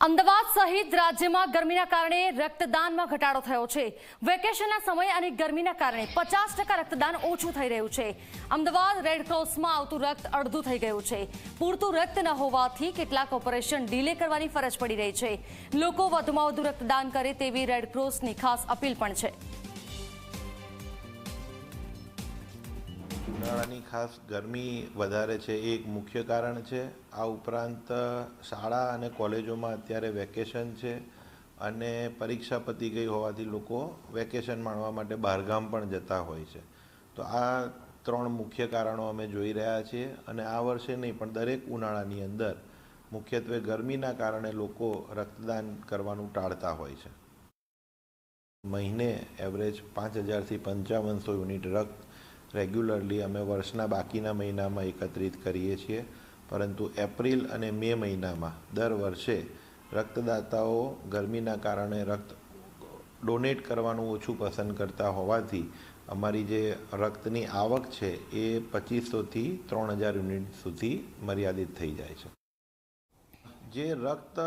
અમદાવાદ સહિત રાજ્યમાં ગરમીના કારણે રક્તદાનમાં ઘટાડો થયો છે. વેકેશનના સમય અને ગરમીના કારણે પચાસ રક્તદાન ઓછું થઈ રહ્યું છે. અમદાવાદ રેડક્રોસમાં આવતું રક્ત અડધું થઈ ગયું છે. પૂરતું રક્ત ન હોવાથી કેટલાક ઓપરેશન ડીલે કરવાની ફરજ પડી રહી છે. લોકો વધુમાં વધુ રક્તદાન કરે તેવી રેડક્રોસની ખાસ અપીલ પણ છે. ઉનાળાની ખાસ ગરમી વધારે છે, એ એક મુખ્ય કારણ છે. આ ઉપરાંત શાળા અને કોલેજોમાં અત્યારે વેકેશન છે અને પરીક્ષા પતી ગઈ હોવાથી લોકો વેકેશન માણવા માટે બહારગામ પણ જતા હોય છે. તો આ ત્રણ મુખ્ય કારણો અમે જોઈ રહ્યા છીએ અને આ વર્ષે નહીં, પણ દરેક ઉનાળાની અંદર મુખ્યત્વે ગરમીના કારણે લોકો રક્તદાન કરવાનું ટાળતા હોય છે. મહિને એવરેજ પાંચ હજારથી પંચાવનસો યુનિટ રક્ત રેગ્યુલરલી અમે વર્ષના બાકીના મહિનામાં એકત્રિત કરીએ છીએ, પરંતુ એપ્રિલ અને મે મહિનામાં દર વર્ષે રક્તદાતાઓ ગરમીના કારણે રક્ત ડોનેટ કરવાનું ઓછું પસંદ કરતા હોવાથી અમારી જે રક્તની આવક છે એ પચીસોથી ત્રણ હજાર યુનિટ સુધી મર્યાદિત થઈ જાય છે. જે રક્ત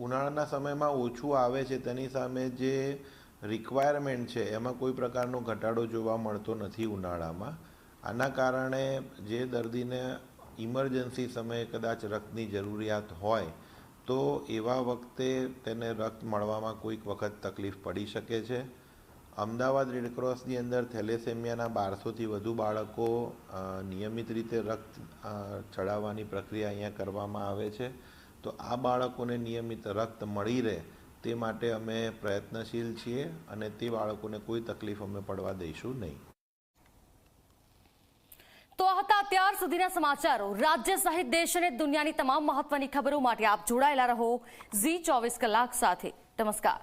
ઉનાળાના સમયમાં ઓછું આવે છે તેની સામે જે રિક્વાયરમેન્ટ છે, એમાં કોઈ પ્રકારનો ઘટાડો જોવા મળતો નથી ઉનાળામાં. આના કારણે જે દર્દીને ઇમરજન્સી સમયે કદાચ રક્તની જરૂરિયાત હોય, તો એવા વખતે તેને રક્ત મળવામાં કોઈક વખત તકલીફ પડી શકે છે. અમદાવાદ રેડક્રોસની અંદર થેલેસેમિયાના બારસોથી વધુ બાળકો નિયમિત રીતે રક્ત ચડાવવાની પ્રક્રિયા અહીંયા કરવામાં આવે છે. તો આ બાળકોને નિયમિત રક્ત મળી રહે તે માટે અમે પ્રયત્નશીલ છીએ અને તે બાળકોને કોઈ તકલીફ અમે પડવા દઈશું નહીં. તો હતા અત્યાર સુધીના સમાચારો. રાજ્ય સહિત દેશ અને દુનિયાની તમામ મહત્વની ખબરો માટે આપ જોડાયેલા રહો ઝી ચોવીસ કલાક સાથે. નમસ્કાર.